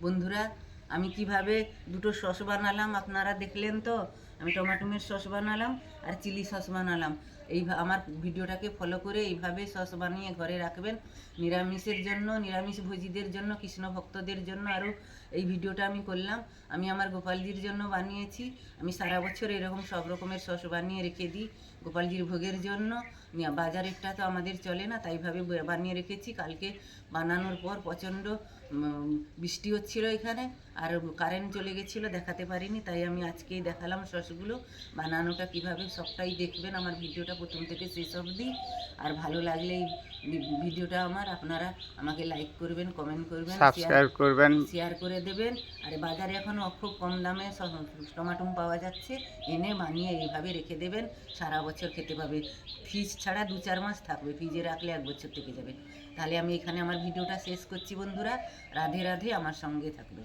বন্ধুরা আমি কীভাবে দুটো সস বানালাম আপনারা দেখলেন তো? আমি টমাটোমের সস বানালাম আর চিলি সস বানালাম। এই আমার ভিডিওটাকে ফলো করে এইভাবে সস বানিয়ে ঘরে রাখবেন। নিরামিষের জন্য, নিরামিষ ভোজীদের জন্য, কৃষ্ণ ভক্তদের জন্য আরও এই ভিডিওটা আমি করলাম। আমি আমার গোপালজির জন্য বানিয়েছি। আমি সারা বছর এরকম সব রকমের সস বানিয়ে রেখে দিই গোপালজির ভোগের জন্য। নিয়া- বাজারেরটা তো আমাদের চলে না তাইভাবে বানিয়ে রেখেছি। কালকে বানানোর পর প্রচণ্ড বৃষ্টি হচ্ছিল এখানে। আর কারেন্ট চলে গেছিল দেখাতে পারিনি তাই আমি আজকেই দেখালাম সসগুলো। বানানোটা কীভাবে সবটাই দেখবেন আমার ভিডিওটা প্রথম থেকে শেষ অবধি। আর ভালো লাগলে এই ভিডিওটা আমার আপনারা আমাকে লাইক করবেন কমেন্ট করবেন সাবস্ক্রাইব করবেন। শেয়ার করে দেবেন। আর বাজারে এখন খুব কম দামে টমাটম পাওয়া যাচ্ছে এনে বানিয়ে এইভাবে রেখে দেবেন। সারা বছর খেতে পাবে। ফ্রিজ ছাড়া দু চার মাস থাকবে ফ্রিজে রাখলে এক বছর থেকে যাবে। তাহলে আমি এখানে আমার ভিডিওটা শেষ করছি বন্ধুরা। রাধে রাধে আমার সঙ্গে থাকবে